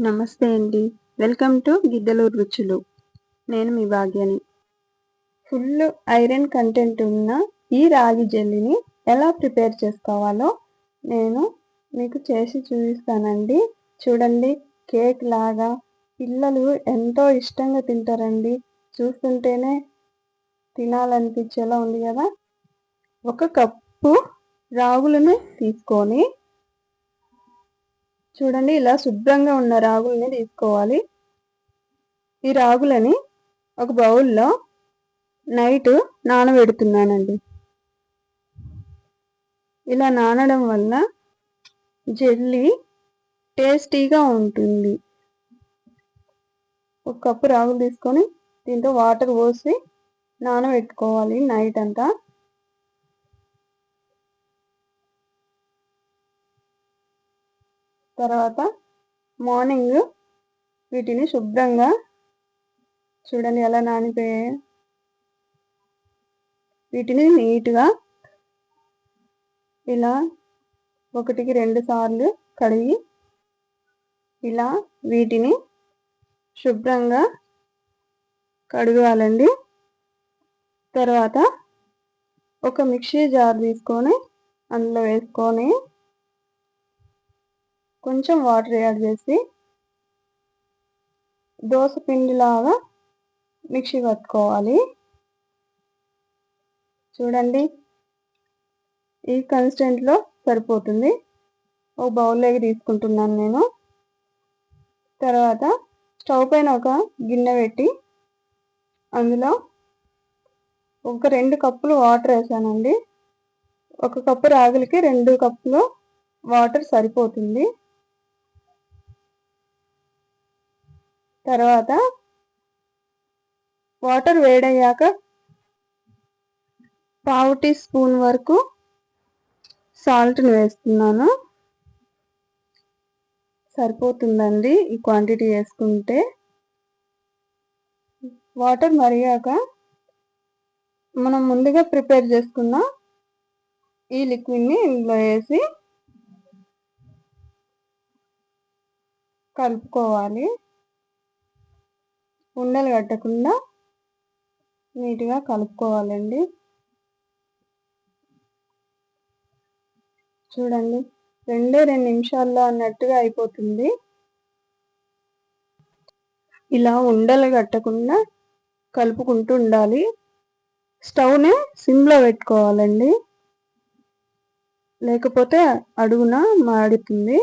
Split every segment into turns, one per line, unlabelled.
నమస్తే అండి. Welcome to Giddaluru రుచులు. నేను మీ భాగ్యని. ఫుల్ ఐరన్ కంటెంట్ ఉన్న ఈ రాగి జెల్లీని ఎలా ప్రిపేర్ చేసుకోవాలో నేను మీకు చేసి చూపిస్తానండి. చూడండి కేక్ లాగా పిల్లలు ఎంతో ఇష్టంగా తింటారండి. చూస్తుంటేనే తినాలనిపించేలా ఉంది కదా. ఒక కప్పు రాగులను తీసుకొని చూడండి ఇలా శుభ్రంగా ఉన్న రాగుల్ని తీసుకోవాలి. ఈ రాగులని ఒక బౌల్లో నైట్ నానబెడుతున్నానండి. ఇలా నానడం వల్ల జెల్లీ టేస్టీగా ఉంటుంది. ఒక కప్పు రాగులు తీసుకొని దీంతో వాటర్ పోసి నానబెట్టుకోవాలి నైట్ అంతా. తర్వాత మార్నింగ్ వీటిని శుభ్రంగా చూడండి ఎలా నానిపోయాయి. వీటిని నీట్గా ఇలా ఒకటికి రెండు సార్లు కడిగి ఇలా వీటిని శుభ్రంగా కడగాలండి. తర్వాత ఒక మిక్సీ జార్ తీసుకొని అందులో వేసుకొని కొంచెం వాటర్ యాడ్ చేసి దోశ పిండిలాగా మిక్సీ పట్టుకోవాలి. చూడండి ఈ కన్స్టెంట్లో సరిపోతుంది. ఒక బౌల్లోకి తీసుకుంటున్నాను నేను. తర్వాత స్టవ్ పైన ఒక గిన్నె పెట్టి అందులో ఒక రెండు కప్పులు వాటర్ వేసానండి. ఒక కప్పు రాగులకి రెండు కప్పులు వాటర్ సరిపోతుంది. తర్వాత వాటర్ వేడయ్యాక పావు టీ స్పూన్ వరకు సాల్ట్ని వేస్తున్నాను. సరిపోతుందండి ఈ క్వాంటిటీ వేసుకుంటే. వాటర్ మరిగాక మనం ముందుగా ప్రిపేర్ చేసుకున్న ఈ లిక్విడ్ని ఇందులో వేసి కలుపుకోవాలి. ఉండలు కట్టకుండా నీట్గా కలుపుకోవాలండి. చూడండి రెండే రెండు నిమిషాల్లో అన్నట్టుగా అయిపోతుంది. ఇలా ఉండలు కట్టకుండా కలుపుకుంటూ ఉండాలి. స్టవ్ని సిమ్లో పెట్టుకోవాలండి. లేకపోతే అడుగున మాడుతుంది.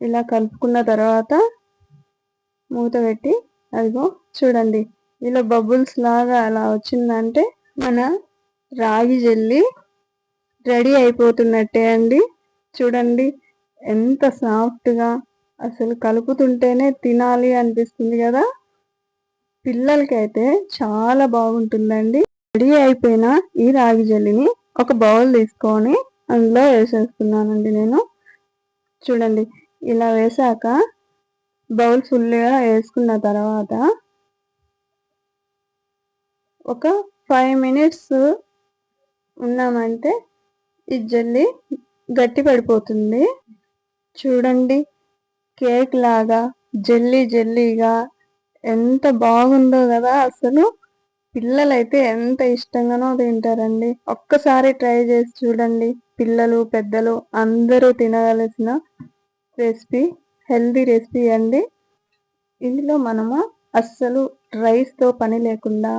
ఇలా కలుపుకున్న తర్వాత మూత పెట్టి అదిగో చూడండి ఇలా బబుల్స్ లాగా అలా వచ్చిందంటే మన రాగి జల్లి రెడీ అయిపోతున్నట్టే అండి. చూడండి ఎంత సాఫ్ట్గా అసలు కలుపుతుంటేనే తినాలి అనిపిస్తుంది కదా. పిల్లలకైతే చాలా బాగుంటుందండి. రెడీ అయిపోయిన ఈ రాగి జల్లిని ఒక బౌల్ తీసుకొని అందులో వేసేస్తున్నానండి నేను. చూడండి ఇలా వేసాక బౌల్ ఫుల్గా వేసుకున్న తర్వాత ఒక ఫైవ్ మినిట్స్ ఉన్నామంటే ఈ జల్లీ గట్టి పడిపోతుంది. చూడండి కేక్ లాగా జల్లీ జల్లీగా ఎంత బాగుందో కదా! అసలు పిల్లలైతే ఎంత ఇష్టంగానో తింటారండి. ఒక్కసారి ట్రై చేసి చూడండి. పిల్లలు పెద్దలు అందరూ తినగలిసిన రెసిపీ. హెల్దీ రెసిపీ అండి. ఇందులో మనము అస్సలు రైస్తో పని లేకుండా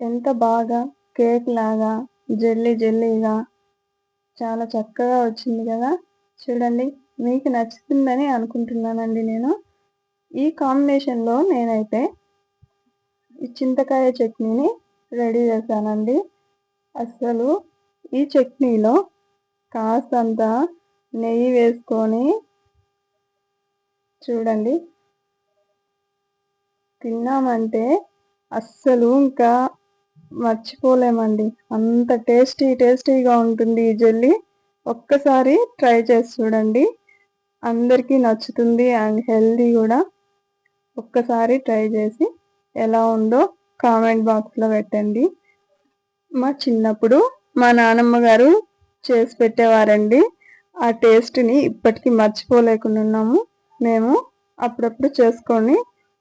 ఎంత బాగా కేక్ లాగా జెల్లీ జెల్లీగా చాలా చక్కగా వచ్చింది కదా. చూడండి మీకు నచ్చుతుందని అనుకుంటున్నానండి నేను. ఈ కాంబినేషన్లో నేనైతే ఈ చింతకాయ చట్నీని రెడీ చేశానండి. అస్సలు ఈ చట్నీలో కాస్తంత నెయ్యి వేసుకొని చూడండి. తిన్నామంటే అస్సలు ఇంకా మర్చిపోలేమండి. అంత టేస్టీ టేస్టీగా ఉంటుంది ఈ జెల్లీ. ఒక్కసారి ట్రై చేసి చూడండి. అందరికీ నచ్చుతుంది అండ్ హెల్దీ కూడా. ఒక్కసారి ట్రై చేసి ఎలా ఉందో కామెంట్ బాక్స్లో పెట్టండి. మా చిన్నప్పుడు మా నానమ్మ గారు చేసి పెట్టేవారండి. ఆ టేస్ట్ని ఇప్పటికీ మర్చిపోలేకుండా ఉన్నాము. మేము అప్పుడప్పుడు చేసుకొని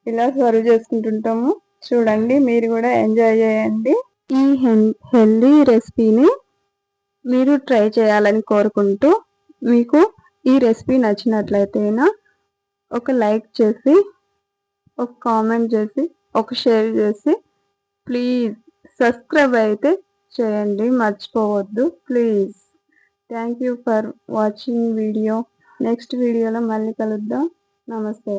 ఇలా సర్వ్ చేసుకుంటుంటాము. చూడండి మీరు కూడా ఎంజాయ్ చేయండి. ఈ హెల్దీ రెసిపీని మీరు ట్రై చేయాలని కోరుకుంటూ మీకు ఈ రెసిపీ నచ్చినట్లయితేనా ఒక లైక్ చేసి ఒక కామెంట్ చేసి ఒక షేర్ చేసి ప్లీజ్ సబ్స్క్రైబ్ అయితే చేయండి మర్చిపోవద్దు please. Thank you for watching video. Next వీడియోలో మళ్ళీ కలుద్దాం. నమస్తే.